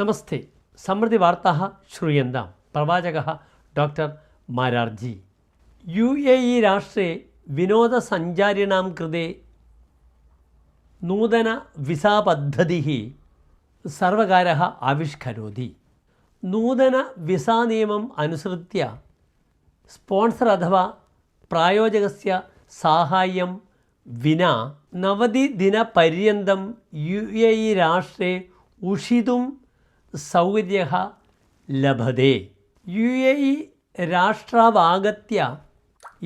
നമസ്തേ. സമൃദ്ധി വാർത്താ ശ്രൂയന്താം. പ്രവാചക doctor Mararji. U A E രാഷ്ട്രേ വിനോദസഞ്ചാരിണാം കൃതി നൂതന വിസാപദ്ധതി സർവകാര ആവിഷ്കരോതി. നൂതന വിസാ നിയമം അനുസൃത്യ സ്പോൺസർ അഥവാ പ്രായോജകസ്യ സാഹായ്യം വിന നവതിദിനപര്യന്തം യു എ ഇ രാഷ്ട്രേ ഉഷിതും സൗകര്യ ലഭതേ. യു എ ഇ രാഷ്ട്രാവാഗത്യ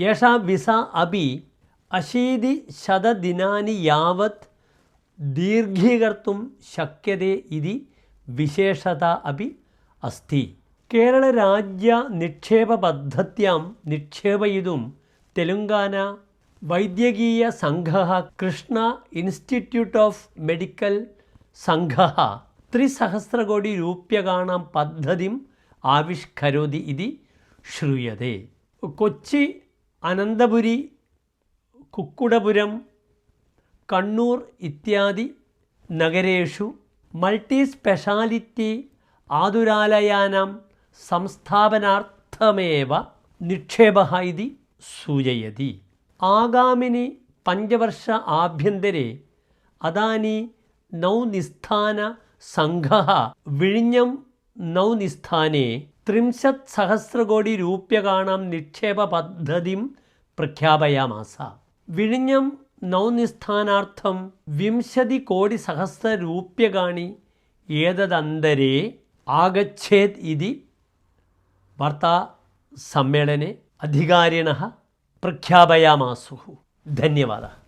യേഷാ വിസ അപി അശീതിശതദിനാനി യാവത് ദീർഘീകർത്തും ശക്യതേ ഇതി വിശേഷത അപി അസ്തി. കേരളരാജ്യ നിക്ഷേപപദ്ധത്യാം നിക്ഷേപയിതും തെലുങ്കാന വൈദ്യകീയ സംഘ കൃഷ്ണ ഇൻസ്റ്റിറ്റ്യൂട്ട് ഓഫ് മെഡിക്കൽ സംഘ ത്രിസഹസ്രകോടി രൂപ്യകാണാം പദ്ധതിം ആവിഷ്കരോതി ഇതി ശ്രൂയതെ. കൊച്ചി അനന്തപുരി കുക്കുടപുരം കണ്ണൂർ ഇത്യാദി നഗരേഷു മൾട്ടി സ്പെഷ്യാലിറ്റി ആതുരാലയാനാം സംസ്ഥാപനാർത്ഥമേവ നിക്ഷേപ ഇതി സൂചയതി ആഗാമിനി പഞ്ചവർഷ ആഭ്യന്തരെ അദാനി നൗനിസ്ഥാന സംഘ വിഴിഞ്ഞം നൗനിസ്ഥാനെ ത്രിംശത് സഹസ്രകോടി രൂപ്യകാണം നിക്ഷേപ പദ്ധതിം പ്രഖ്യാപയാമാസ. വിഴിഞ്ഞം നൗനിസ്ഥാനാർത്ഥം വിംശതി കോടി സഹസ്രരൂപ്യകാണി ഏതദന്തരേ ആഗച്ഛേത് ഇതി? വാർത്താ സമ്മേളനെ അധികാരിണ പ്രഖ്യാപയാമാസു ധന്യവാദः.